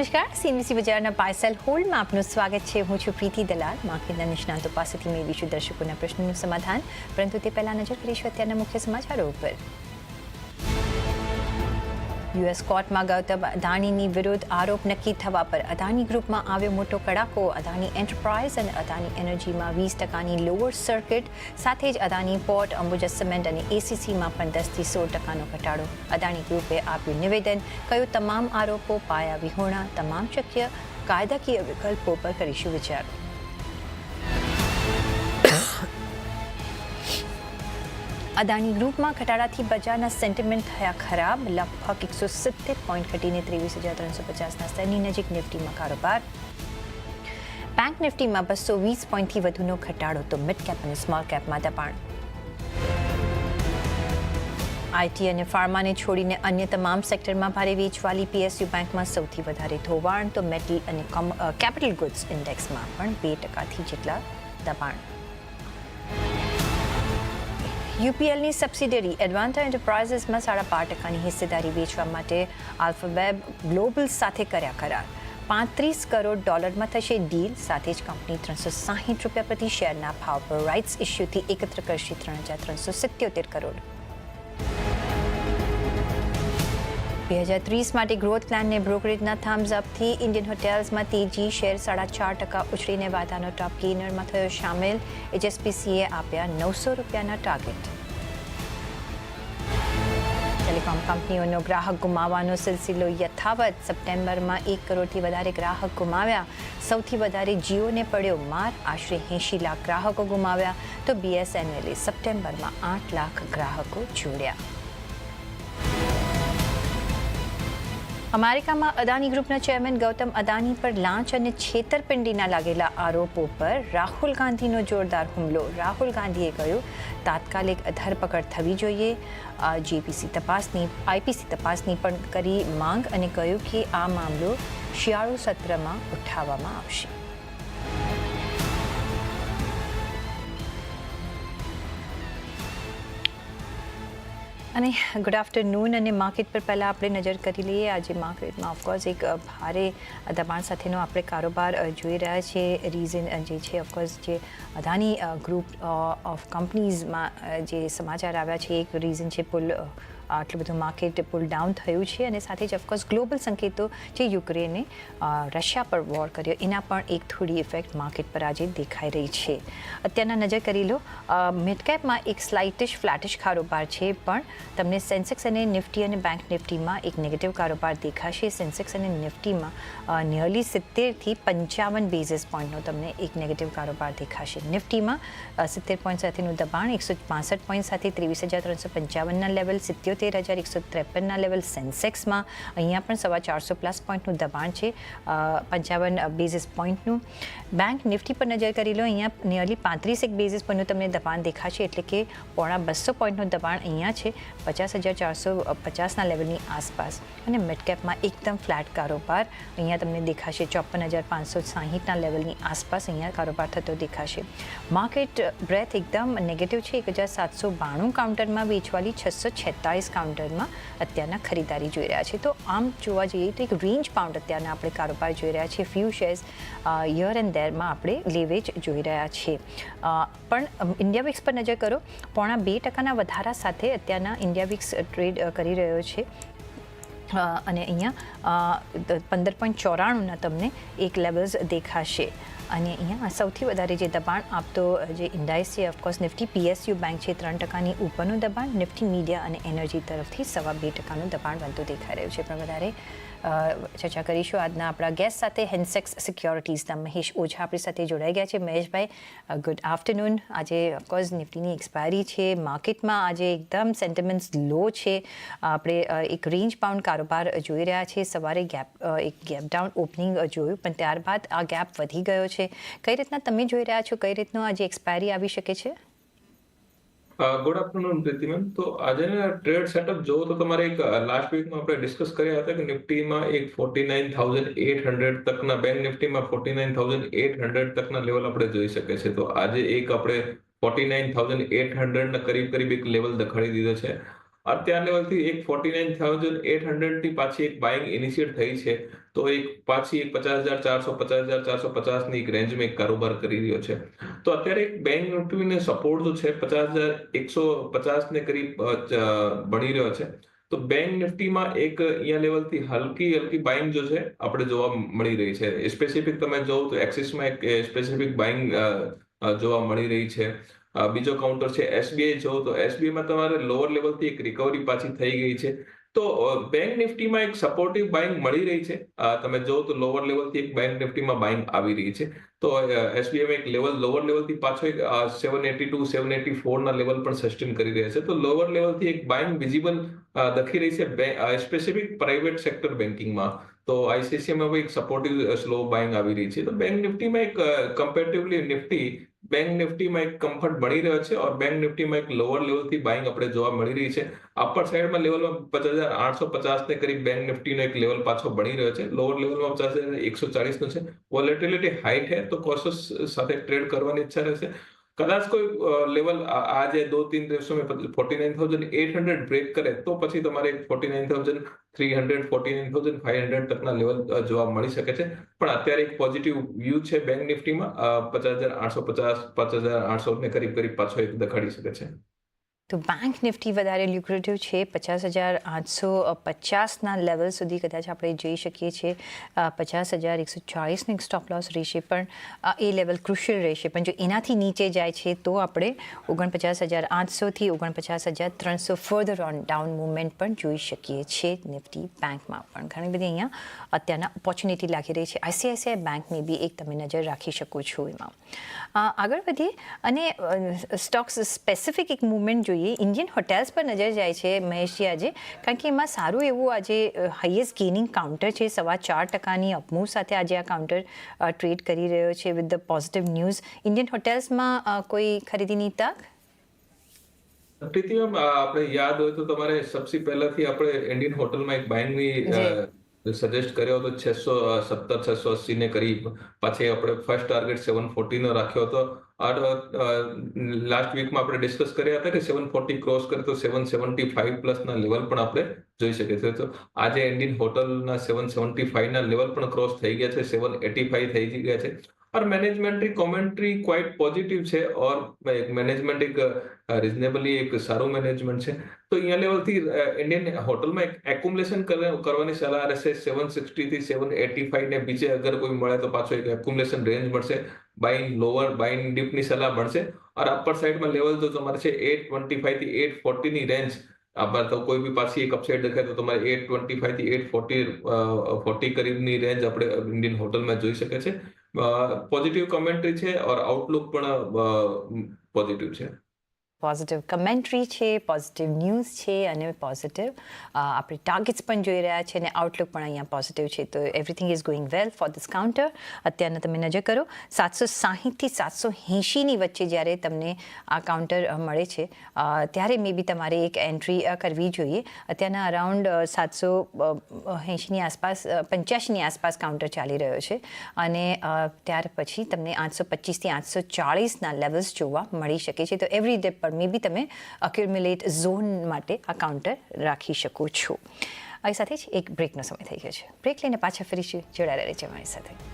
નમસ્કાર. સીએમસી બજારના પાર્સલ હોલ્ડમાં આપનું સ્વાગત છે. હું છું પ્રીતિ દલાલ. માર્કેટના નિષ્ણાંતો પાસેથી મેળવીશું દર્શકોના પ્રશ્નોનું સમાધાન. પરંતુ તે પહેલા નજર કરીશું અત્યારના મુખ્ય સમાચારો ઉપર. યુએસ કોર્ટમાં ગૌતમ અદાણીની વિરુદ્ધ આરોપ નક્કી થવા પર અદાણી ગ્રુપમાં આવ્યો મોટો કડાકો. અદાણી એન્ટરપ્રાઇઝ અને અદાણી એનર્જીમાં વીસ ટકાની લોઅર સર્કિટ સાથે જ અદાણી પોર્ટ અંબુજા સિમેન્ટ અને એસીસીમાં પણ દસથી સોળ ટકાનો ઘટાડો. અદાણી ગ્રુપે આપ્યું નિવેદન, કહ્યું, તમામ આરોપો પાયા વિહોણા, તમામ શક્ય કાયદાકીય વિકલ્પો પર કરીશું વિચાર. અદાણી ગ્રુપમાં ઘટાડાથી બજારના સેન્ટિમેન્ટ થયા ખરાબ. લગભગ એકસો સિત્તેર પોઈન્ટ ઘટીને ત્રેવીસ હજાર ત્રણસો પચાસના સ્તરની નજીક નિફ્ટીમાં કારોબાર. બેંક નિફ્ટીમાં બસો વીસ પોઈન્ટથી વધુનો ઘટાડો તો મિડ કેપ અને સ્મોલ કેપમાં દબાણ. આઈટી અને ફાર્માને છોડીને અન્ય તમામ સેક્ટરમાં ભારે વેચવાલી પીએસયુ બેંકમાં સૌથી વધારે ધોવાણ તો મેટલ અને કેપિટલ ગુડ્સ ઇન્ડેક્સમાં પણ બે ટકાથી જેટલા દબાણ. યુપીએલની સબસિડરી એડવાન્ટા એન્ટરપ્રાઇઝીસમાં સાડા બાર ટકાની હિસ્સેદારી વેચવા માટે આલ્ફાવેબ ગ્લોબલ સાથે કર્યા કરાર. પાંત્રીસ કરોડ ડોલરમાં થશે ડીલ સાથે જ કંપની ત્રણસો સાહીઠ રૂપિયા પ્રતિ શેરના ભાવ પર રાઇટ્સ ઇસ્યુથી એકત્ર કરશે ત્રણ હજાર ત્રણસો સિત્યોતેર કરોડ. બે હજાર ત્રીસ માટે ગ્રોથ પ્લાનને બ્રોકરેજના થમ્સ અપથી ઇન્ડિયન હોટેલ્સમાં તેજી શેર સાડા ચાર ટકા ઉછળીને વાધાનો ટોપ ગેનરમાં થયો સામેલ. એચએસપીસીએ આપ્યા નવસો રૂપિયાના ટાર્ગેટ ટેલિકોમ કંપનીઓનો ગ્રાહક ગુમાવવાનો સિલસિલો યથાવત. સપ્ટેમ્બરમાં એક કરોડથી વધારે ગ્રાહક ગુમાવ્યા. સૌથી વધારે જીઓને પડ્યો માર. આશરે એંશી લાખ ગ્રાહકો ગુમાવ્યા. તો બીએસએનએલે સપ્ટેમ્બરમાં આઠ લાખ ગ્રાહકો જોડ્યા. અમેરિકામાં અદાની ગ્રુપના ચેરમેન ગૌતમ અદાની પર લાંચ અને છેતરપિંડીના લાગેલા આરોપો પર રાહુલ ગાંધીનો જોરદાર હુમલો. રાહુલ ગાંધીએ કહ્યું, તાત્કાલિક ધરપકડ થવી જોઈએ. જીપીસી તપાસની આઈપીસી તપાસની પણ કરી માંગ અને કહ્યું કે આ મામલો શિયાળુ સત્રમાં ઉઠાવવામાં આવશે. અને ગુડ આફ્ટરનૂન અને માર્કેટ પર પહેલાં આપણે નજર કરી લઈએ. આજે માર્કેટમાં ઓફકોર્સ એક ભારે દબાણ સાથેનો આપણે કારોબાર જોઈ રહ્યા છીએ. રીઝન જે છે ઓફકોર્સ જે અદાની ગ્રુપ ઓફ કંપનીઝમાં જે સમાચાર આવ્યા છે, એક રીઝન છે, પુલ આટલું બધું માર્કેટ પુલ ડાઉન થયું છે અને સાથે જ ઓફકોર્સ ગ્લોબલ સંકેતો જે યુક્રેને રશિયા પર વોર કર્યો, એના પણ એક થોડી ઇફેક્ટ માર્કેટ પર આજે દેખાઈ રહી છે. અત્યારના નજર કરી લો મિડકેપમાં એક સ્લાઇટિશ ફ્લેટિશ કારોબાર છે, પણ તમને સેન્સેક્સ અને નિફ્ટી અને બેંક નિફ્ટીમાં એક નેગેટિવ કારોબાર દેખાશે. સેન્સેક્સ અને નિફ્ટીમાં નિયરલી સિત્તેરથી પંચાવન બેઝિસ પોઈન્ટનો તમને એક નેગેટિવ કારોબાર દેખાશે. નિફ્ટીમાં સિત્તેર પોઈન્ટ સાથેનું દબાણ, એકસો પાસઠ પોઈન્ટ સાથે ત્રેવીસ હજાર ત્રણસો પંચાવનના લેવલ સિત્યોતેર તેર હજાર એકસો ત્રેપનના લેવલ સેન્સેક્સમાં અહીંયા પણ સવા ચારસો પ્લસ પોઈન્ટનું દબાણ છે. પંચાવન બેઝિસ પોઈન્ટનું બેંક નિફ્ટી પર નજર કરી લો, અહીંયા નિયરલી પાંત્રીસ એક બેઝિસ પોઈન્ટનું તમને દબાણ દેખાશે, એટલે કે પોણા બસો પોઈન્ટનું દબાણ અહીંયા છે, પચાસ હજાર ચારસો પચાસના લેવલની આસપાસ. અને મિડકેપમાં એકદમ ફ્લેટ કારોબાર અહીંયા તમને દેખાશે, ચોપન હજાર પાંચસો સાહીઠના લેવલની આસપાસ અહીંયા કારોબાર થતો દેખાશે. માર્કેટ બ્રેથ એકદમ નેગેટિવ છે, એક હજાર સાતસો બાણું કાઉન્ટરમાં વેચવાલી છસો છેતાળીસ કાઉન્ટરમાં અત્યારના ખરીદારી જોઈ રહ્યા છે. તો આમ જોવા જઈએ તો એક રેન્જ પાઉન્ડ અત્યારના આપણે કારોબાર જોઈ રહ્યા છીએ. ફ્યુ શેર્સ યર એન્ડ દેરમાં આપણે લેવેજ જોઈ રહ્યા છીએ. પણ ઇન્ડિયા વિક્સ પર નજર કરો, પોણા બે ટકાના વધારા સાથે અત્યારના ઇન્ડિયા વિક્સ ટ્રેડ કરી રહ્યો છે. અને અહીંયા પંદર પોઈન્ટ ચોરાણુંના તમને એક લેવલ્સ દેખાશે. અને અહીંયા સૌથી વધારે જે દબાણ આપતો જે ઇન્ડાઇસ છે ઓફકોર્સ નિફ્ટી પીએસયુ બેંક છે, ત્રણ ટકાની ઉપરનું દબાણ નિફ્ટી મીડિયા અને એનર્જી તરફથી સવા બે ટકાનું દબાણ બનતું દેખાઈ રહ્યું છે. પણ વધારે ચર્ચા કરીશું આજના આપણા ગેસ્ટ સાથે હેન્સેક્સ સિક્યોરિટીઝના મહેશ ઓઝા આપણી સાથે જોડાઈ ગયા છે. મહેશભાઈ ગુડ આફ્ટરનૂન આજે ઓફકોર્સ નિફ્ટીની એક્સપાયરી છે. માર્કેટમાં આજે એકદમ સેન્ટિમેન્ટ્સ લો છે. આપણે એક રેન્જ પાઉન્ડ કારોબાર જોઈ રહ્યા છે. સવારે ગેપ એક ગેપ ડાઉન ઓપનિંગ જોયું, પણ ત્યારબાદ આ ગેપ વધી ગયો છે. કઈ રીતના તમે જોઈ રહ્યા છો? કઈ રીતનો આજે એક્સપાયરી આવી શકે છે? ગુડ આફ્ટરનૂન પ્રીતિમેન તો આજે ટ્રેડ સેટઅપ જોવો તો તમારે એક લાસ્ટ વીકમાં આપણે ડિસ્કસ કર્યા હતા કે નિફ્ટીમાં એક forty nine thousand eight hundred તકના, bank નિફ્ટીમાં forty nine thousand eight hundred તકના level આપણે જોઈ શકે છે તો આજે એક આપણે forty nine thousand eight hundred ના કરીબ કરીબ એક લેવલ દખાડી દીધો છે. અત્યાર લેવલથી એક ફોર્ટી નાઇન થાઉઝન્ડ એટ હંડ્રેડથી પાછી એક બાઇંગ ઇનિશિયેટ થઈ છે. તો એક પાછી એક પચાસ હજાર ચારસો પચાસ હજાર ચારસો પચાસની એક રેન્જમાં એક કારોબાર કરી રહ્યો છે. તો અત્યારે એક બેંક નિફ્ટીને સપોર્ટ જો છે પચાસ હજાર એકસો પચાસને કરીબ અ, ચ- બની રહ્યો છે. તો બેંક નિફ્ટીમાં એક અહીંયા લેવલથી હલકી હલકી બાઇંગ જો છે આપણે જોવા મળી રહી છે. સ્પેસિફિક તમે જોવો તો એક્સિસમાં એક સ્પેસિફિક બાઇંગ જોવા મળી રહી છે. બીજો કાઉન્ટર છે એસબીઆઈ જોવો તો એસબીઆઈમાં તમારે લોઅર લેવલથી એક રિકવરી પાછી થઈ ગઈ છે. તો બેંક નિફ્ટીમાં એક સપોર્ટિવ બાઇંગ મળી રહી છે. તમે જો તો લોવર લેવલથી એક બેંક નિફ્ટીમાં બાઇંગ આવી રહી છે. તો એસબીએમ એક લેવલ લોવર લેવલથી પાછો એક seven eighty two seven eighty ફોરના level પણ સસ્ટેન કરી રહ્યા છે. તો લોવર લેવલથી એક બાઇંગ વિઝિબલ દખી રહી છે સ્પેસિફિક પ્રાઇવેટ સેક્ટર બેન્કિંગમાં તો આઈસીસીમાં એક સપોર્ટિવ સ્લો બાઇંગ આવી રહી છે. તો બેંક નિફ્ટીમાં એક કમ્પેરેટિવલી નિફ્ટી બેંક નિફ્ટીમાં એક કમ્ફર્ટ બની રહ્યો છે ઓર બેંક નિફ્ટીમાં એક લોઅર લેવલથી બાઇંગ આપણે જોવા મળી રહી છે. અપર સાઈડમાં લેવલમાં પચાસ હજાર આઠસો પચાસ ને કરીબ બેંક નિફ્ટીનો એક લેવલ પાછો બની રહ્યો છે. લોઅર લેવલમાં પચાસ હજાર એકસો ચાલીસ નો છે. વોલેટિલિટી હાઈ છે તો કોશસ સાથે ટ્રેડ કરવાની ઈચ્છા રહેશે. કદાચ કોઈ લેવલ આ જે દો ત્રણ દિવસો મેં forty nine thousand eight hundred break કરે, તો પછી તમારે forty nine thousand three hundred forty nine thousand five hundred તકના level જોવા મળી શકે છે. પણ અત્યારે એક પોઝિટિવ વ્યૂ છે બેંક નિફ્ટીમાં પચાસ હજાર આઠસો પચાસ, પાંચ હજાર આઠસો ને કરીબ કરીબ પાછો એક દખાડી શકે છે. તો બેંક નિફ્ટી વધારે લ્યુક્રેટિવ છે. પચાસ હજાર આઠસો પચાસના લેવલ સુધી કદાચ આપણે જઈ શકીએ છીએ. પચાસ હજાર એકસો ચાળીસની સ્ટોપ લોસ રહેશે પણ એ લેવલ ક્રુશિયલ રહેશે. પણ જો એનાથી નીચે જાય છે તો આપણે ઓગણપચાસ હજાર આઠસોથી ઓગણપચાસ હજાર ત્રણસો ફર્ધર ઓન ડાઉન મુવમેન્ટ પણ જોઈ શકીએ છીએ નિફ્ટી બેંકમાં પણ ઘણી બધી અહીંયા અત્યારના ઓપોર્ચ્યુનિટી લાગી રહી છે. આઈસીઆઈસીઆઈ બેંકની બી એક તમે નજર રાખી શકો છો એમાં. આગળ વધીએ. અને સ્ટોક્સ સ્પેસિફિક એક મુવમેન્ટ જોઈએ ઇન્ડિયન હોટેલ્સ પર નજર જાય છે મહેશજી આજે કારણ કે એમાં સારું એવું આજે હાઈએસ્ટ ગેનિંગ કાઉન્ટર છે. સવા ચાર ટકાની અપમૂવ સાથે આજે આ કાઉન્ટર ટ્રેડ કરી રહ્યો છે with the positive news Indian હોટેલ્સમાં કોઈ ખરીદીની તક? પ્રીતિ મેમ આપણે યાદ હોય તો તમારે સૌથી પહેલાથી આપણે ઇન્ડિયન હોટલમાં એક બાઇંગની સજેસ્ટ કર્યો હતો છસો સત્તર, છસો અસી ને કરીબ. પછી આપણે ફર્સ્ટ ટાર્ગેટ સેવન ફોર્ટી નો રાખ્યો હતો. લાસ્ટ વીકમાં આપણે ડિસ્કસ કર્યા હતા કે સેવન ફોર્ટી ક્રોસ કરે તો સેવન સેવન્ટી ફાઈવ પ્લસના લેવલ પણ આપણે જોઈ શકીએ છીએ. તો આજે ઇન્ડિયન હોટલના સેવન સેવન્ટી ફાઈવના લેવલ પણ ક્રોસ થઈ ગયા છે. સેવન એટી ફાઈવ થઈ ગયા છે. और मैनेजमेंट की कमेंट्री क्वाइट पॉजिटिव છે और મેનેજમેન્ટ એક રિઝનેબલી એક સારું મેનેજમેન્ટ છે તો અહીંયા લેવલથી ઇન્ડિયન હોટલમાં એક એક્યુમ્યુલેશન કરવાની સલાહ રહેશે સેવન સિક્સટી થી સેવન એટી ફાઈવ ને બીજે અગર કોઈ મળે તો પાછો એક એક્યુમ્યુલેશન રેન્જ મળશે બાઇંગ લોઅર બાઇંગ ડીપની સલાહ મળશે और અપર સાઈડમાં લેવલ જો તમારે છે એટ ટ્વેન્ટી ફાઈવ થી એટ ફોર્ટી ની રેન્જ આભાર તો કોઈ બી પાછી એક અપસાઇડ દેખાય તો તમારે એટ ટ્વેન્ટી ફાઈવથી એટ ફોર્ટી ફોર્ટી કરીબની રેન્જ આપણે ઇન્ડિયન હોટલમાં જોઈ શકે છે પોઝિટિવ કમેન્ટ્રી છે ઓર આઉટલુક પણ પોઝિટિવ છે. પોઝિટિવ કમેન્ટ્રી છે પોઝિટિવ ન્યૂઝ છે અને પોઝિટિવ આપણે ટાર્ગેટ્સ પણ જોઈ રહ્યા છે અને આઉટલુક પણ અહીંયા પોઝિટિવ છે. તો everything is going well for this counter અત્યારના તમે નજર કરો, સાતસો સાહીઠથી સાતસો એંશીની વચ્ચે જ્યારે તમને આ કાઉન્ટર મળે છે ત્યારે મે બી તમારે એક એન્ટ્રી કરવી જોઈએ. અત્યારના અરાઉન્ડ સાતસો એંશીની આસપાસ પંચ્યાસીની આસપાસ કાઉન્ટર ચાલી રહ્યો છે. અને ત્યાર પછી તમને આઠસો પચીસથી આઠસો ચાળીસના લેવલ્સ જોવા મળી શકે છે. તો એવરી ડે પર મે બી તમે અક્યુમ્યુલેટ ઝોન માટે આ કાઉન્ટર રાખી શકો છો. આ સાથે જ એક બ્રેકનો સમય થઈ ગયો છે. બ્રેક લઈને પાછા ફરીશું. જોડાયેલા રહેજો અમારી સાથે.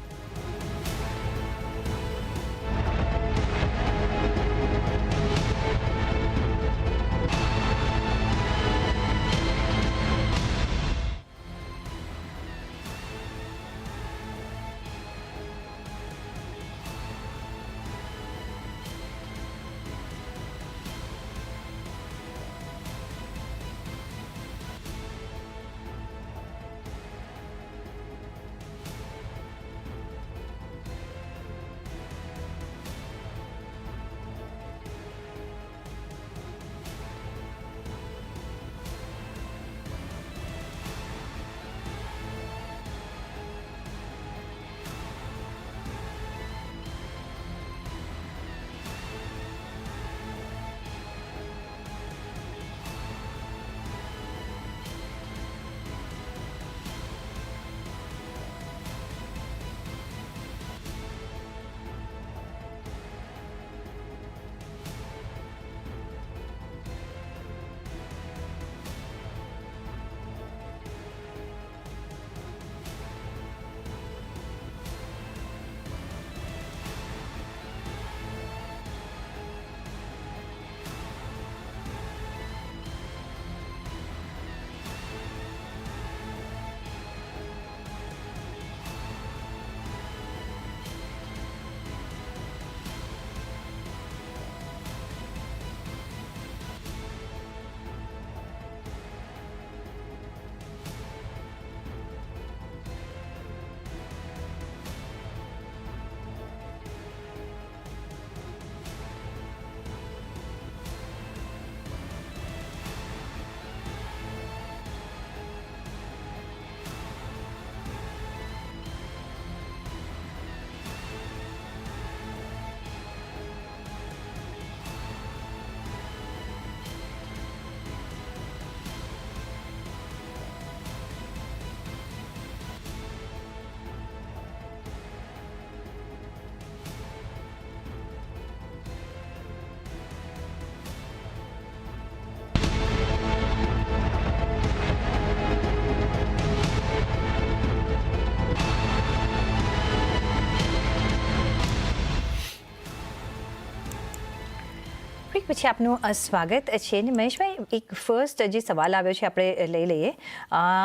પછી આપનું સ્વાગત છે. ને મહેશભાઈ એક ફર્સ્ટ જે સવાલ આવ્યો છે, આપણે લઈ લઈએ.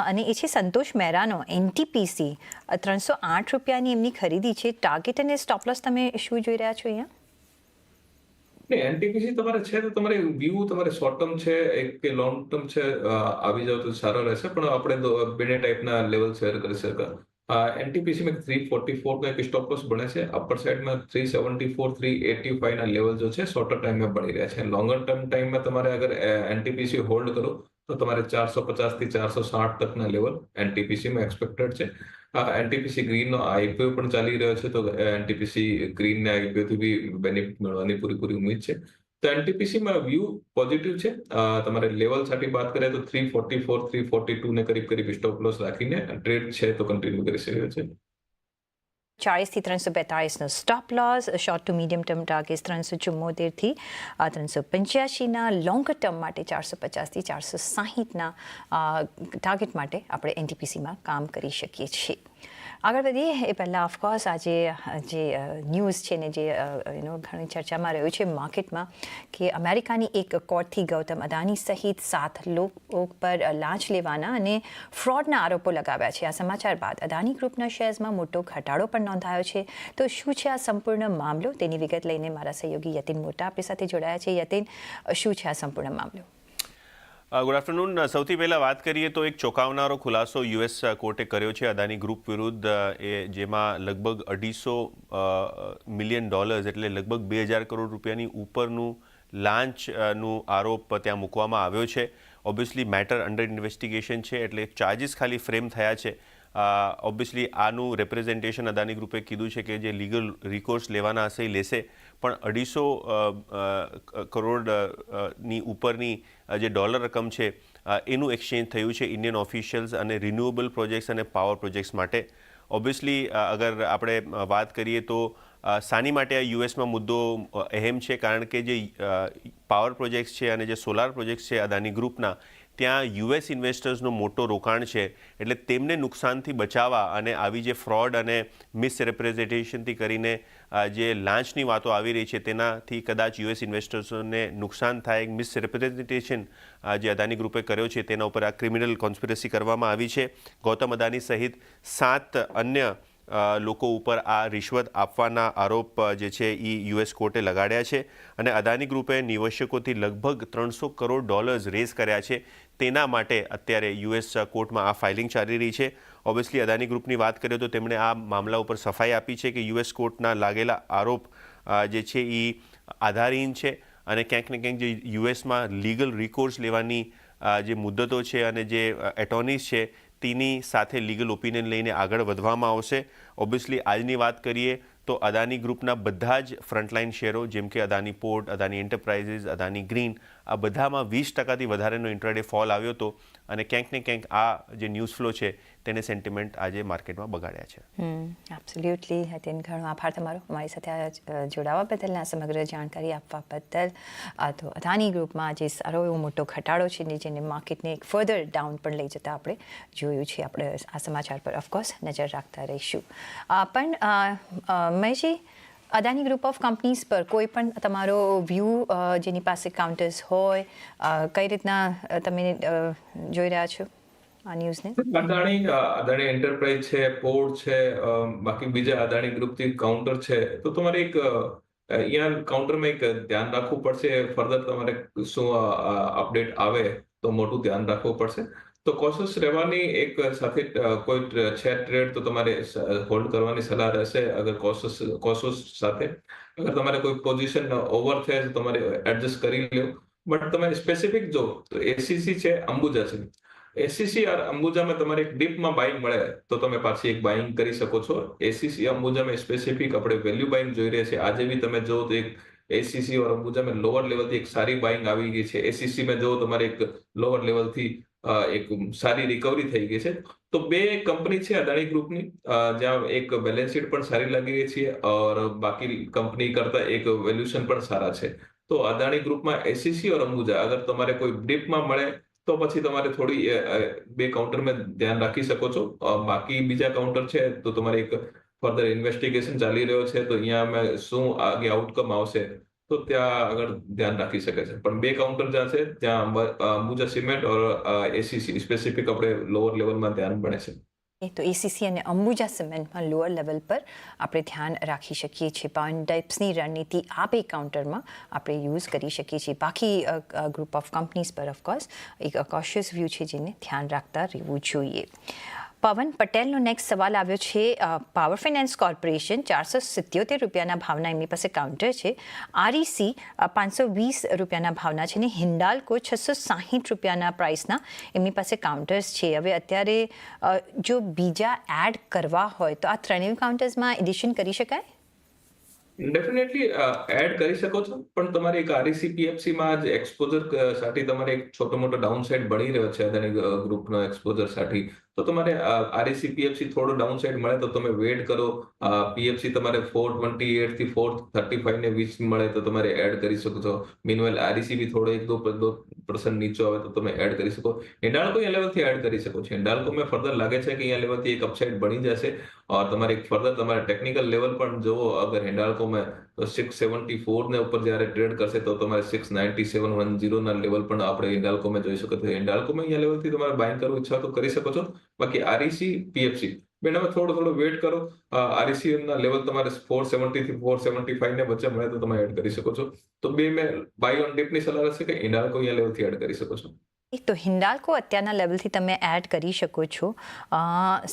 અને એ છે સંતોષ મહેરાનો એનટીપીસી ત્રણસો આઠ રૂપિયાની એમની ખરીદી છે. ટાર્ગેટ અને સ્ટોપલોસ તમે શું જોઈ રહ્યા છો અહીંયા? એનટીપીસી તમારે છે તો તમારે વ્યૂ તમારે શોર્ટ ટર્મ છે, એક કે લોંગ ટર્મ છે આવી જાવ તો સારો રહેશે. પણ આપણે બંને ટાઈપના લેવલ શેર કરી શકે એનટીપીસી માં થ્રી ફોર્ટી ફોર નો એક સ્ટોપ લોસ બને છે. અપર સાઈડમાં three seventy four three eighty five ના લેવલ જો છે શોર્ટર ટાઈમમાં બની રહ્યા છે. લોંગર ટર્મ ટાઈમમાં તમારે અગર એનટીપીસી હોલ્ડ કરો, તો તમારે ચારસો પચાસથી ચારસો સાઠ તકના લેવલ એનટીપીસી માં એક્સપેક્ટેડ છે. એનટીપીસી ગ્રીન નો આઈપીઓ પણ ચાલી રહ્યો છે, તો એનટીપીસી ગ્રીન ના આઈપીઓ થી બી બેનિફિટ મળવાની પૂરેપૂરી ઉમેદ છે. તો એનટીપીસીમાં વ્યૂ પોઝિટિવ છે. તમારે લેવલ સાથે વાત કરીએ તો three forty four three forty two ને કરીબ કરીબ સ્ટોપ લોસ રાખીને ટ્રેડ છે તો કન્ટિન્યુ કરી શકે છે. ચાળીસથી ત્રણસો બેતાળીસનો stop loss short to medium term target ત્રણસો ચુમ્મોતેરથી ત્રણસો પંચ્યાસીના લોંગ ટર્મ માટે ચારસો પચાસથી ચારસો સાહીઠના ટાર્ગેટ માટે આપણે એનટીપીસીમાં કામ કરી શકીએ છીએ. આગળ વધીએ એ પહેલાં ઓફકોર્સ આજે જે ન્યૂઝ છે ને જે એનો ઘણી ચર્ચામાં રહ્યું છે માર્કેટમાં, કે અમેરિકાની એક કોર્ટથી ગૌતમ અદાની સહિત સાત લોકો પર લાંચ લેવાના અને ફ્રોડના આરોપો લગાવ્યા છે. આ સમાચાર બાદ અદાની ગ્રુપના શેર્સમાં મોટો ઘટાડો પણ નોંધાયો છે. તો શું છે આ સંપૂર્ણ મામલો? તેની વિગત લઈને મારા સહયોગી યતિન મોટા આપણી સાથે જોડાયા છે. યતિન શું છે આ સંપૂર્ણ મામલો? Good afternoon. સૌથી પહેલાં વાત કરીએ તો એક ચોંકાવનારો ખુલાસો યુએસ કોર્ટે કર્યો છે. અદાની ગ્રુપ વિરુદ્ધ એ જેમાં લગભગ અઢીસો મિલિયન ડોલર્સ એટલે લગભગ બે હજાર કરોડ રૂપિયાની ઉપરનું લાંચનું આરોપ ત્યાં મૂકવામાં આવ્યો છે. ઓબ્વિયસલી મેટર અંડર ઇન્વેસ્ટિગેશન છે એટલે ચાર્જિસ ખાલી ફ્રેમ થયા છે. ઓબ્વિયસલી આનું રિપ્રેઝેન્ટેશન અદાની ગ્રુપે કીધું છે કે જે લીગલ રિકોર્સ લેવાના હશે, એ લેશે. પણ અઢીસો કરોડની ઉપરની જે ડોલર રકમ છે એનું એક્સચેન્જ થયું છે ઇન્ડિયન ઓફિશિયલ્સ અને રિન્યુએબલ પ્રોજેક્ટ્સ અને પાવર પ્રોજેક્ટ્સ માટે. ઓબ્વિયસલી અગર આપણે વાત કરીએ તો સાની માટે આ યુએસમાં મુદ્દો અહેમ છે કારણ કે જે પાવર પ્રોજેક્ટ્સ છે અને જે સોલાર પ્રોજેક્ટ્સ છે અદાની ગ્રુપના ત્યાં યુએસ ઇન્વેસ્ટર્સનો મોટો રોકાણ છે. એટલે તેમને નુકસાનથી બચાવવા અને આવી જે ફ્રોડ અને મિસરેપ્રેઝેન્ટેશનથી કરીને જે લાંચની વાતો આવી રહી છે, તેનાથી કદાચ યુએસ ઇન્વેસ્ટર્સોને નુકસાન થાય. એક મિસરિપ્રેઝન્ટેશન જે અદાની ગ્રુપે કર્યો છે, તેના ઉપર આ ક્રિમિનલ કોન્સ્પિરસી કરવામાં આવી છે. ગૌતમ અદાની સહિત સાત અન્ય લોકો ઉપર આ રિશ્વત આપવાના આરોપ જે છે એ યુએસ કોર્ટે લગાડ્યા છે. અને અદાની ગ્રુપે નિવેશકોથી લગભગ ત્રણસો કરોડ ડોલર્સ રેઝ કર્યા છે. તેના માટે અત્યારે યુએસ કોર્ટમાં આ ફાઇલિંગ ચાલી રહી છે. ઓબ્વિયસલી અદાની ગ્રુપની વાત કરીએ તો તેમણે આ મામલા ઉપર સફાઈ આપી છે કે યુએસ કોર્ટના લાગેલા આરોપ જે છે એ આધારહીન છે અને ક્યાંક ને ક્યાંક જે યુએસમાં લીગલ રિકોર્સ લેવાની જે મુદ્દતો છે અને જે એટોર્નીઝ છે, તેની સાથે લીગલ ઓપિનિયન લઈને આગળ વધવામાં આવશે. ઓબ્વિયસલી આજની વાત કરીએ તો અદાની ગ્રુપના બધા જ ફ્રન્ટલાઇન શેરો જેમ કે Adani port Adani enterprises Adani green આ બધામાં વીસ ટકાથી વધારેનો ઇન્ટ્રાડે ફોલ આવ્યો હતો અને ક્યાંક ને ક્યાંક આ જે ન્યૂઝ ફ્લો છે તેને સેન્ટિમેન્ટ આજે માર્કેટમાં બગાડ્યા છે. એબ્સોલ્યુટલી હતીન ઘણો આભાર તમારો. અમારી સાથે જોડાવા બદલ આ સમગ્ર જાણકારી આપવા બદલ. તો અદાની ગ્રુપમાં જે સારો એવો મોટો ઘટાડો છે ને જેને માર્કેટને એક ફર્ધર ડાઉન પણ લઈ જતા આપણે જોયું છે. આપણે આ સમાચાર પર ઓફકોર્સ નજર રાખતા રહીશું. પણ Maheshji, Adani group of companies પર કોઈ પણ તમારો વ્યૂ જેની પાસે કાઉન્ટર્સ હોય કઈ રીતના તમે જોઈ રહ્યા છો? આ ન્યૂઝને? અદાણી અદાણી એન્ટરપ્રાઇઝ છે પોર્ટ છે બાકી બીજા અદાણી ગ્રુપથી કાઉન્ટર છે. તો તમારે એક અહીંયા કાઉન્ટરમાં એક ધ્યાન રાખવું પડશે. ફર્ધર તમારે શું અપડેટ આવે તો મોટું ધ્યાન રાખવું પડશે. તો કોશિશ રહેવાની એક સાથે કોઈ છે ટ્રેડ તો તમારે હોલ્ડ કરવાની સલાહ રહેશે. અગર કોશિશ કોશિશ સાથે અગર તમારે કોઈ પોઝિશન ઓવર થાય તો તમારે એડજસ્ટ કરી લો બટ તમે સ્પેસિફિક જો, તો એસીસી છે અંબુજા છે. એસીસી આર અંબુજામાં તમારે એક ડીપમાં બાઇંગ મળે. તો તમે પાછી એક બાઇંગ કરી શકો છો. એસીસી અંબુજામાં સ્પેસિફિક આપણે વેલ્યુ બાઇંગ જોઈ રહ્યા છે આજે બી તમે જો તો એક એસીસી ઓર અંબુજામાં લોઅર લેવલથી એક સારી બાઇંગ આવી ગઈ છે. એસીસી મેં જો તમારે એક લોઅર લેવલથી એક સારી રિકવરી થઈ ગઈ છે. તો બે કંપની છે અદાણી ગ્રુપની જ્યાં એક બેલેન્સ શીટ પણ સારી લાગી રહી છે ઓર બાકી કંપની કરતા એક વેલ્યુશન પણ સારા છે. તો અદાણી ગ્રુપમાં એસીસી ઓર અંબુજા, અગર તમારે કોઈ ડીપમાં મળે તો પછી તમારે થોડી બે કાઉન્ટર કાઉન્ટરમાં ધ્યાન રાખી શકો છો. બાકી બીજા કાઉન્ટર છે, તો તમારે એક ફર્ધર ઇન્વેસ્ટિગેશન ચાલી રહ્યો છે, તો અહીંયા અમે શું આગે આઉટકમ આવશે, તો ત્યાં આગળ ધ્યાન રાખી શકે છે. પણ બે કાઉન્ટર જ્યાં છે, ત્યાં અંબા- અંબુજા સિમેન્ટ ઓર એસીસી સ્પેસિફિક આપણે લોઅર લેવલમાં ધ્યાન બને છે. એ તો એસીસી અને અંબુજા સિમેન્ટમાં લોઅર લેવલ પર આપણે ધ્યાન રાખી શકીએ છીએ. પાવન ટાઈપ્સની રણનીતિ આ બે કાઉન્ટરમાં આપણે યુઝ કરી શકીએ છીએ. બાકી ગ્રુપ ઓફ કંપનીઝ પર ઓફકોર્સ એક કોશિયસ વ્યૂ છે જેને ધ્યાન રાખતા રહેવું જોઈએ. પવન પટેલનો નેક્સ્ટ સવાલ આવ્યો છે પાવર ફિનાન્સ કોર્પોરેશન ચારસો સિત્યોતેર રૂપિયાના ભાવના એમની પાસે કાઉન્ટર છે. આરઈસી પાંચસો વીસ રૂપિયાના ભાવના છે ને હિન્ડાલકો છસો સાહીઠ રૂપિયાના પ્રાઇસના એમની પાસે કાઉન્ટર્સ છે. હવે અત્યારે જો બીજા એડ કરવા હોય તો આ ત્રણેય કાઉન્ટર્સમાં એડિશન કરી શકાય? ડેફિનેટલી એડ કરી શકો છો. પણ તમારે એક આરઈસી પીએફસી માં જ એક્સપોઝર સાથે તમારે એક છોટો મોટો ડાઉનસાઇડ બની રહ્યો છે. અદાણી ગ્રુપનો એક્સપોઝર સાથે તો તમારે આરએસી પીએફસી થોડો ડાઉન સાઇડ મળે તો તમે વેટ કરો. પીએફસી તમારે ફોર ટ્વેન્ટી એટથી ફોર થર્ટી ફાઈવ ને વીસ મળે તો તમારે એડ કરી શકો છો. મીનવેલ આરએસી બી થોડો એક દો પર્સન્ટ નીચો આવે તો તમે એડ કરી શકો. હિન્ડાલ્કો અહીંયા લેવલથી એડ કરી શકો છો. હિન્ડાલ્કો મેં ફર્ધર લાગે છે કે અહીંયા લેવલથી એક અપસાઇડ બની જશે. ઓર તમારે ફર્ધર તમારે ટેકનિકલ લેવલ પણ જોવો. અગર હિન્ડાલ્કો માં તો સિક્સ સેવન્ટી ફોર ને ઉપર જ્યારે ટ્રેડ કરશે તો તમારે six ninety seven one zero ના લેવલ પણ આપણે હિન્ડાલ્કો માં જોઈ શકો છો. હિન્ડાલ્કો માં અહીંયા લેવલથી તમારે બાય કરવું ઈચ્છા તો કરી શકો છો. બાકી આરઈસી પીએફસી બેનામાં થોડો થોડો વેટ કરો. આરઈસી ના લેવલ તમારે ફોર સેવન્ટી થી ફોર સેવન્ટી ફાઈવ ને વચ્ચે મળે તો તમે એડ કરી શકો છો. તો બે મેં બાય ઓન ડીપની સલાહ રહેશે કે હિન્ડાલ્કો અહીંયા લેવલથી એડ કરી શકો છો? તો હિન્ડાલ્કો અત્યારના લેવલથી તમે એડ કરી શકો છો.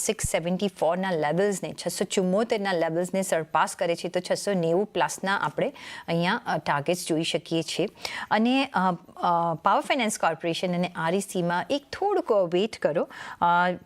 સિક્સ સેવન્ટી ફોરના લેવલ્સને છસો ચુમ્મોતેરના લેવલ્સને સરપાસ કરે છે, તો છસો નેવું પ્લસના આપણે અહીંયા ટાર્ગેટ્સ જોઈ શકીએ છીએ. અને પાવર ફાઇનાન્સ કોર્પોરેશન અને આરઈસીમાં એક થોડુંક વેઇટ કરો.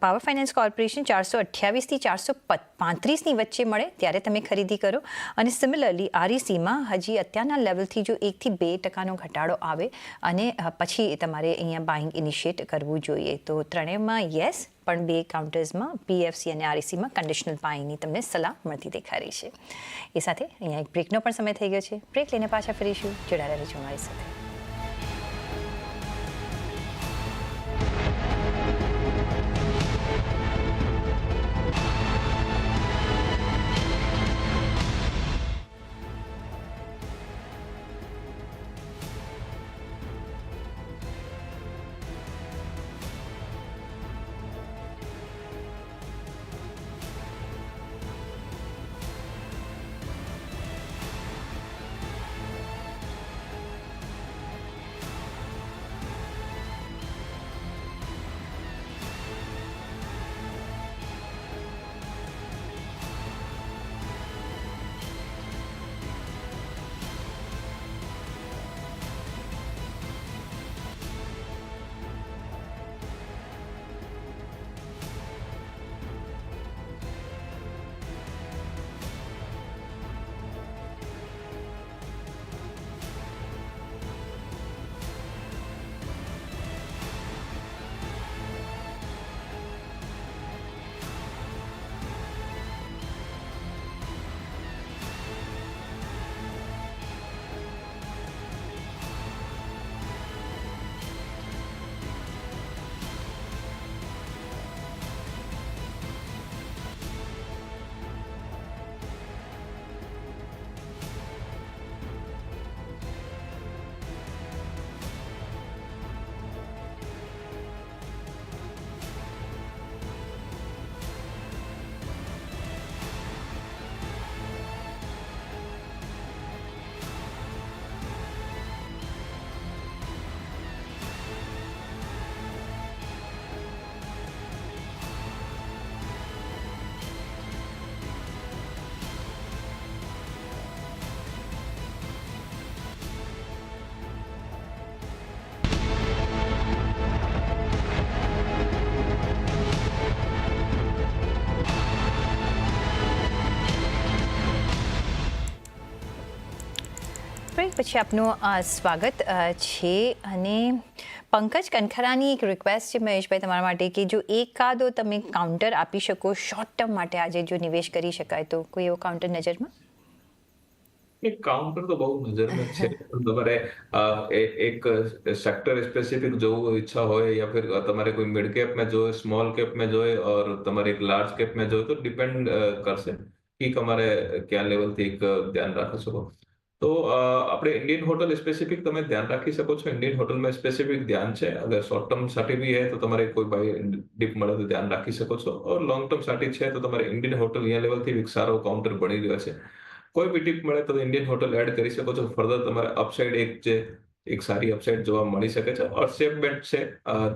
પાવર ફાઇનાન્સ કોર્પોરેશન ચારસો અઠ્યાવીસથી ચારસો પાંત્રીસની વચ્ચે મળે, ત્યારે તમે ખરીદી કરો. અને સિમિલરલી આરઈસીમાં હજી અત્યારના લેવલથી જો એકથી બે ટકાનો ઘટાડો આવે, અને પછી તમારે અહીંયા બાઇંગ ઇનિશિએટ કરવું જોઈએ. તો ત્રણેયમાં યસ પણ બે કાઉન્ટર્સમાં પીએફસી અને આરઈસીમાં કન્ડિશનલ બાઇંગની તમને સલાહ મળતી દેખાઈ રહી છે. એ સાથે અહીંયા એક બ્રેકનો પણ સમય થઈ ગયો છે. બ્રેક લઈને પાછા ફરીશું. જોડાયેલા રહેજો અમારી સાથે. બ્રેક પછી આપનું સ્વાગત છે અને પંકજ કનખરાની એક રિક્વેસ્ટ છે મહેશભાઈ તમારા માટે કે જો એકાદો તમે કાઉન્ટર આપી શકો શોર્ટ ટર્મ માટે આજે જો નિવેશ કરી શકાય તો કોઈ એવો કાઉન્ટર નજરમાં? એક કાઉન્ટર તો બહુ નજરમાં છે. તમારે એક સેક્ટર સ્પેસિફિક જોવું ઈચ્છા હોય યા ફિર તમારે કોઈ મિડ કેપમાં જોઈએ સ્મોલ કેપમાં જોઈએ ઓર તમારે એક લાર્જ કેપમાં જોઈએ તો ડિપેન્ડ કરશે. કે તમારે કયા લેવલથી એક ધ્યાન રાખી શકો તો આપણે ઇન્ડિયન હોટલ સ્પેસિફિક તમે ધ્યાન રાખી શકો છો. ઇન્ડિયન હોટલમાં સ્પેસિફિક ધ્યાન છે. અગર શોર્ટ ટર્મ સાથે બી તો તમારે કોઈ ભાઈ ડીપ મળે તો ધ્યાન રાખી શકો છો. ઓર લોંગ ટર્મ સાથે છે તો તમારે ઇન્ડિયન હોટલ અહીંયા લેવલથી એક સારો કાઉન્ટર બની રહ્યો છે. કોઈ બી ટીપ મળે તો ઇન્ડિયન હોટલ એડ કરી શકો છો. ફર્ધર તમારે અપસાઇડ એક જે, એક સારી અપસાઇડ જોવા મળી શકે છે. ઓર સેફ બેટ છે.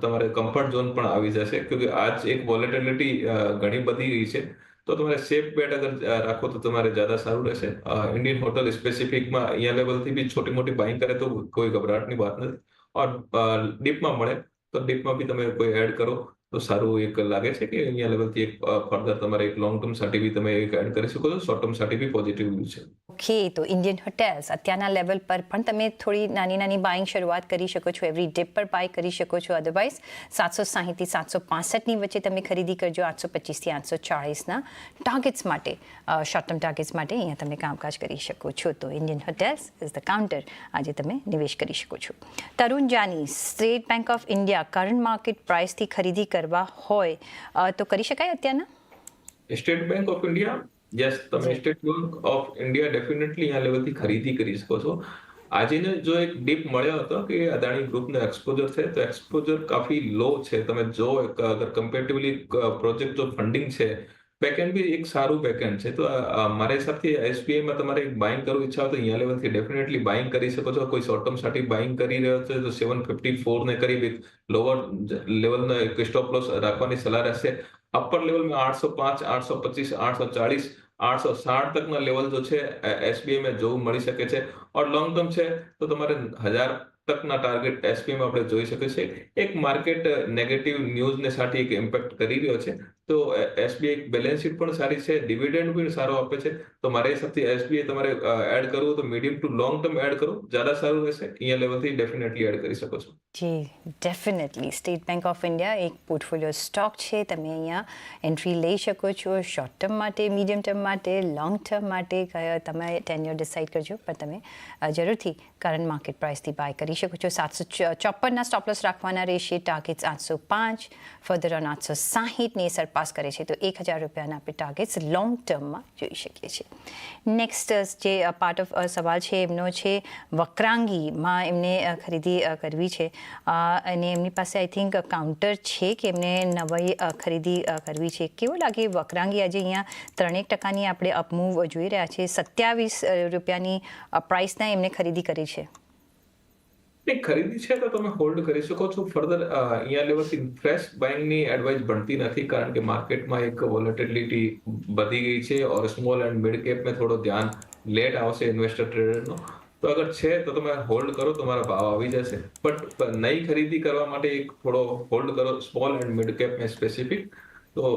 તમારે કમ્ફર્ટ ઝોન પણ આવી જશે. કે આજ એક વોલેટિલિટી ઘણી બધી છે. તો તમારે સેફ બેટ અગર રાખો તો તમારે જ્યાદા સારું રહેશે. ઇન્ડિયન હોટલ સ્પેસિફિકમાં અહીંયા લેવલથી બી છોટી મોટી બાઇંગ કરે તો કોઈ ગભરાટની વાત નથી. ઓર ડીપમાં મળે તો ડીપમાં બી તમે કોઈ એડ કરો તો સારું એક લાગે છે કે અહીંયા લેવલથી એક ફર્ધર તમારે એક લોંગ ટર્મ સાથે બી તમે એક એડ કરી શકો છો. શોર્ટ ટર્મ સાથે બી પોઝિટિવ છે. ઓકે તો ઇન્ડિયન હોટેલ્સ અત્યારના લેવલ પર પણ તમે થોડી નાની નાની બાઇંગ શરૂઆત કરી શકો છો એવરી ડીપ પર બાય કરી શકો છો. અદરવાઇઝ સાતસો સાહીઠથી સાતસો પાસઠની વચ્ચે તમે ખરીદી કરજો આઠસો પચીસથી આઠસો ચાળીસના ટાર્ગેટ્સ માટે શોર્ટ ટર્મ ટાર્ગેટ્સ માટે અહીંયા તમે કામકાજ કરી શકો છો. તો Indian Hotels is the counter આજે તમે નિવેશ કરી શકો છો. Tarun Jani State Bank of India current market પ્રાઇસથી ખરીદી કરવા હોય અ, તો કરી શકાય અત્યારના State Bank of India yes તમે State Bank of India definitely આ લેવલથી ખરીદી કરી શકો છો. આજે જો એક ડીપ મળ્યો હતો કે અદાણી ગ્રુપનો એક્સપોઝર છે તો એક્સપોઝર કાફી લો છે. તમે જો એક અગર કમ્પેરેટિવલી પ્રોજેક્ટ જો ફંડિંગ છે બેકએન્ડ બી એક સારું બેકએન્ડ છે. તો મારા હિસાબથી એસબીઆઈમાં તમારે એક બાઇંગ કરવું ઈચ્છા હોય તો અહીંયા લેવલથી ડેફિનેટલી બાઇંગ કરી શકો છો. કોઈ શોર્ટ ટર્મ સાથે બાઇંગ કરી રહ્યો છે તો સેવન ફિફ્ટી ફોર ને કરીબ એક લોઅર લેવલનો એક સ્ટોપ લોસ રાખવાની સલાહ રહેશે. અપર લેવલમાં આઠસો પાંચ આઠસો પચીસ આઠસો ચાલીસ આઠસો સાઠ તકના લેવલ જો છે એસબીઆઈમાં જોવું મળી શકે છે. ઓર લોંગ ટર્મ છે, તો તમારે હજાર તકના ટાર્ગેટ એસપીમાં આપણે જોઈ શકીએ છીએ. એક માર્કેટ નેગેટિવ ન્યૂઝને સાથે એક ઇમ્પેક્ટ કરી રહ્યો છે. તો એસબીઆઈ બેલેન્સ શીટ પણ સારી છે ડિવિડન્ડ પણ સારો આપે છે. તો મારા હિસાબથી એસબીઆઈ તમારે એડ કરવું તો medium to long term add કરો. જ્યાદા સારું રહેશે, અહીંયા લેવલથી ડેફિનેટલી એડ કરી શકો છો. જી definitely State Bank of India એક પોર્ટફોલિયો સ્ટોક છે તમે અહીંયા એન્ટ્રી લઈ શકો છો શોર્ટ ટર્મ માટે મીડિયમ ટર્મ માટે લોંગ ટર્મ માટે કયા તમે ટેન્યર ડિસાઇડ કરજો પણ તમે જરૂરથી કરંટ માર્કેટ પ્રાઇસથી બાય કરી શકો છો સાતસો ચોપનના સ્ટોપલોસ રાખવાના રહેશે ટાર્ગેટ્સ આઠસો પાંચ ફર્ધર ઓન આઠસો સાહીઠને સરપાસ કરે છે તો એક હજાર રૂપિયાના આપણે ટાર્ગેટ્સ લોંગ ટર્મમાં જોઈ શકીએ છીએ નેક્સ્ટ જે પાર્ટ ઓફ સવાલ છે એમનો છે વક્રાંગીમાં એમને ખરીદી કરવી છે અને એમની પાસે આઈ થિંક કાઉન્ટર છે કે એમને નવી ખરીદી કરવી છે. કેવું લાગે વકરાંગી આજે અહીંયા ત્રણેક ટકાની આપણે અપમૂવ જોઈ રહ્યા છે? સત્યાવીસ રૂપિયાની પ્રાઇસના એમને ખરીદી કરી છે. નહીં ખરીદી છે તો તમે હોલ્ડ કરી શકો છો. ફર્ધર અહીંયા લેવલથી ફ્રેશ બાઇંગની એડવાઇસ બનતી નથી કારણ કે માર્કેટમાં એક વોલેટિલિટી વધી ગઈ છે. ઓર સ્મોલ એન્ડ મિડ કેપમાં થોડો ધ્યાન લેટ આવશે ઇન્વેસ્ટર ટ્રેડરનો તો અગર છે તો તમે હોલ્ડ કરો, તમારા ભાવ આવી જશે. બટ નઈ ખરીદી કરવા માટે એક થોડો હોલ્ડ કરો સ્મોલ એન્ડ મિડ કેપમાં સ્પેસિફિક તો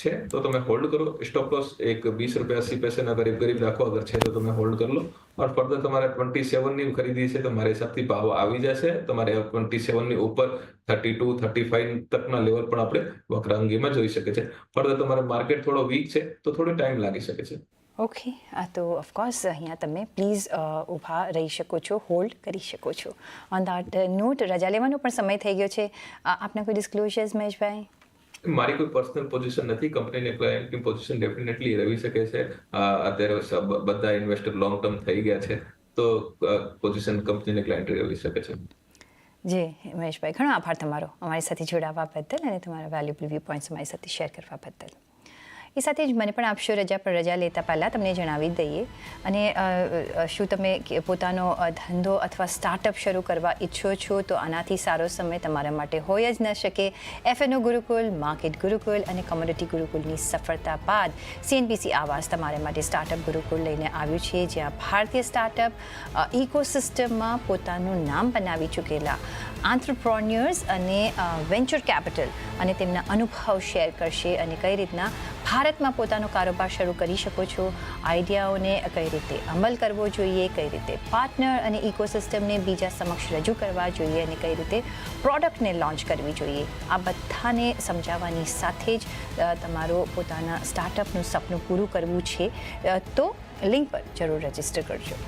છે, તો તમે હોલ્ડ કરો. સ્ટોપ લોસ એક વીસ રૂપિયા અસી પૈસાના ગરીબ ગરીબ રાખો. અગર છે તો તમે હોલ્ડ કરી લો. ઓર ફર્ધર તમારે ટ્વેન્ટી સેવનની ખરીદી છે તો મારા હિસાબથી ભાવ આવી જશે. તમારે ટ્વેન્ટી સેવનની ઉપર થર્ટી ટુ થર્ટી ફાઈવ તકના લેવલ પણ આપણે વક્રાંગીમાં જોઈ શકે છે ફર્ધર તમારે માર્કેટ થોડો વીક છે તો થોડો ટાઈમ લાગી શકે છે. ઓકે આ તો ઓફકોર્સ અહીંયા તમે પ્લીઝ ઊભા રહી શકો છો હોલ્ડ કરી શકો છો. ઓન દેટ નોટ રજા લેવાનો પણ સમય થઈ ગયો છે. આપના કોઈ ડિસ્ક્લોઝર્સ મહેશભાઈ? મારી કોઈ પર્સનલ પોઝિશન નથી. કંપનીની ક્લાયન્ટની પોઝિશન ડેફિનેટલી રહી શકે છે. અત્યારે બધા ઇન્વેસ્ટર લોંગ ટર્મ થઈ ગયા છે. તો પોઝિશન કંપનીને ક્લાયન્ટ રહી શકે છે. જી મહેશભાઈ ઘણો આભાર તમારો અમારી સાથે જોડાવા બદલ અને તમારા વેલ્યુબલ વ્યૂ પોઈન્ટ્સ અમારી સાથે શેર કરવા બદલ. એ સાથે જ મને પણ આપશો રજા પર રજા લેતા પહેલાં તમને જણાવી દઈએ. અને શું તમે પોતાનો ધંધો અથવા સ્ટાર્ટઅપ શરૂ કરવા ઈચ્છો છો તો આનાથી સારો સમય તમારા માટે હોય જ ન શકે. એફએનઓ ગુરુકુલ માર્કેટ ગુરુકુલ અને કોમોડિટી ગુરુકુલની સફળતા બાદ સીએનબીસી આવાસ તમારા માટે સ્ટાર્ટઅપ ગુરુકુલ લઈને આવ્યું છે. જ્યાં ભારતીય સ્ટાર્ટઅપ ઇકોસિસ્ટમમાં પોતાનું નામ બનાવી ચૂકેલા. આંત્રપ્રોન્યર્સ અને વેન્ચર કેપિટલ અને તેમના અનુભવ શેર કરશે અને કઈ રીતના ભારતમાં પોતાનો કારોબાર શરૂ કરી શકો છો, આઈડિયાઓને કઈ રીતે અમલ કરવો જોઈએ, કઈ રીતે પાર્ટનર અને ઇકોસિસ્ટમને બીજા સમક્ષ રજૂ કરવા જોઈએ અને કઈ રીતે પ્રોડક્ટને લોન્ચ કરવી જોઈએ, આ બધાને સમજાવવાની સાથે જ તમારું પોતાના સ્ટાર્ટઅપનું સપનું પૂરું કરવું છે તો લિંક પર જરૂર રજિસ્ટર કરજો.